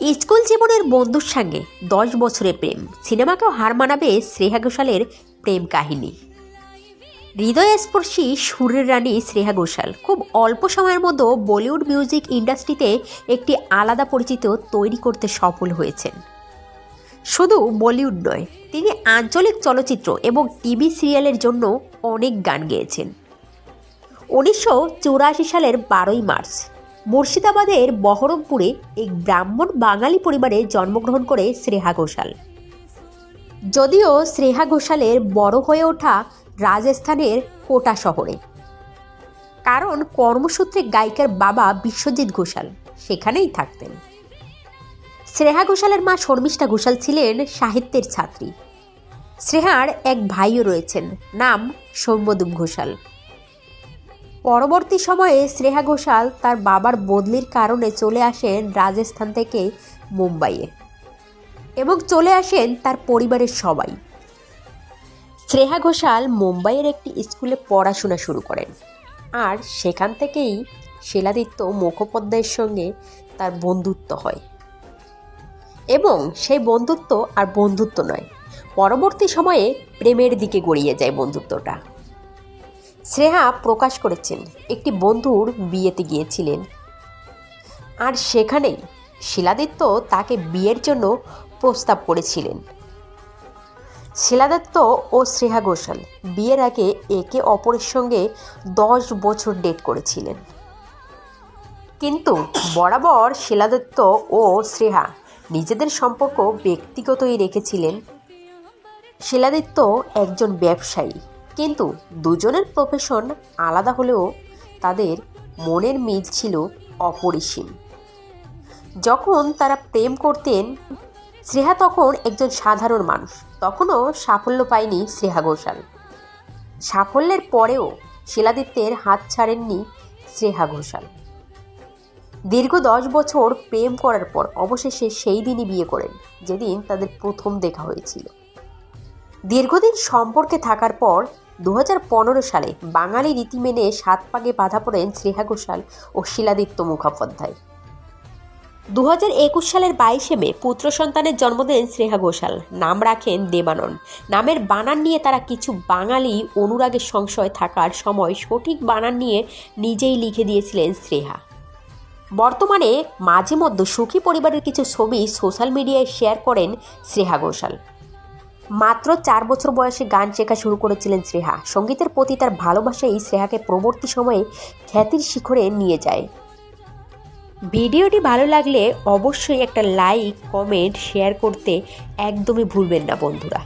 School জীবনের বন্ধুর সঙ্গে দশ বছরের প্রেম। সিনেমাকেও হার মানাবে শ্রেয়া ঘোষালের প্রেম কাহিনী। হৃদয়স্পর্শী সুরের রানী শ্রেয়া ঘোষাল খুব অল্প সময়ের মধ্যে বলিউড মিউজিক ইন্ডাস্ট্রিতে একটি আলাদা পরিচিত তৈরি করতে সফল হয়েছেন। শুধু বলিউড নয়, তিনি আঞ্চলিক চলচ্চিত্র এবং টিভি সিরিয়ালের জন্য অনেক গান গেয়েছেন। উনিশশো চুরাশি সালের বারোই মার্চ মুর্শিদাবাদের বহরমপুরে এক ব্রাহ্মণ বাঙালি পরিবারে জন্মগ্রহণ করে শ্রেহা ঘোষাল। যদিও শ্রেহা ঘোষালের বড় হয়ে ওঠা রাজস্থানের কোটা শহরে। কারণ কর্মসূত্রে গায়িকার বাবা বিশ্বজিৎ ঘোষাল সেখানেই থাকতেন। শ্রেহা ঘোষালের মা শর্মিষ্ঠা ঘোষাল ছিলেন সাহিত্যের ছাত্রী। শ্রেহার এক ভাইও রয়েছেন, নাম সৌম্যদুপ ঘোষাল। পরবর্তী সময়ে শ্রেহা ঘোষাল তার বাবার বদলির কারণে চলে আসেন রাজস্থান থেকে মুম্বাইয়ে এবং চলে আসেন তার পরিবারের সবাই। শ্রেহা ঘোষাল মুম্বাইয়ের একটি স্কুলে পড়াশোনা শুরু করেন। আর সেখান থেকেই শিলাদিত্য মুখোপাধ্যায়ের সঙ্গে তার বন্ধুত্ব হয়। এবং সেই বন্ধুত্ব আর বন্ধুত্ব নয়, পরবর্তী সময়ে প্রেমের দিকে গড়িয়ে যায় বন্ধুত্বটা। শ্রেহা প্রকাশ করেছেন, একটি বন্ধুর বিয়েতে গিয়েছিলেন। আর সেখানেই শিলাদিত্য তাকে বিয়ের জন্য প্রস্তাব করেছিলেন। শিলাদত্ত ও শ্রেহা ঘোষাল বিয়ের আগে একে অপরের সঙ্গে দশ বছর ডেট করেছিলেন। কিন্তু বরাবর শিলাদত্ত ও শ্রেহা নিজেদের সম্পর্ক ব্যক্তিগতই রেখেছিলেন। শিলাদিত্য একজন ব্যবসায়ী। কিন্তু দুজনের প্রফেশন আলাদা হলেও তাদের মনের মিল ছিল অপরিসীম। যখন তারা প্রেম করতেন শ্রেহা তখন একজন সাধারণ মানুষ। তখনও সাফল্য পায়নি শ্রেহা ঘোষাল। সাফল্যের পরেও শিলাদিত্যের হাত ছাড়েননি শ্রেহা ঘোষাল। দীর্ঘ দশ বছর প্রেম করার পর অবশেষে সেই দিনই বিয়ে করেন, যেদিন তাদের প্রথম দেখা হয়েছিল। দীর্ঘদিন সম্পর্কে থাকার পর দু হাজার পনেরো সালে বাঙালি রীতি মেনে সাত পাগে বাধা পড়েন শ্রেহা ঘোষাল ও শিলাদিত্য মুখোপাধ্যায়। দু হাজার একুশ সালের বাইশে মে পুত্র সন্তানের জন্ম দেন শ্রেহা ঘোষাল। নাম রাখেন দেবানন। নামের বানান নিয়ে তারা কিছু বাঙালি অনুরাগের সংশয় থাকার সময় সঠিক বানান নিয়ে নিজেই লিখে দিয়েছিলেন শ্রেহা বর্তমানে মাঝে মধ্যে সুখী পরিবারের কিছু ছবি সোশ্যাল মিডিয়ায় শেয়ার করেন শ্রেহা ঘোষাল। মাত্র চার বছর বয়সে গান শেখা শুরু করেছিলেন শ্রেহা সঙ্গীতের প্রতি তার ভালোবাসাই শ্রেহাকে পরবর্তী সময়ে খ্যাতির শিখরে নিয়ে যায়। ভিডিওটি ভালো লাগলে অবশ্যই একটা লাইক, কমেন্ট, শেয়ার করতে একদমই ভুলবেন না বন্ধুরা।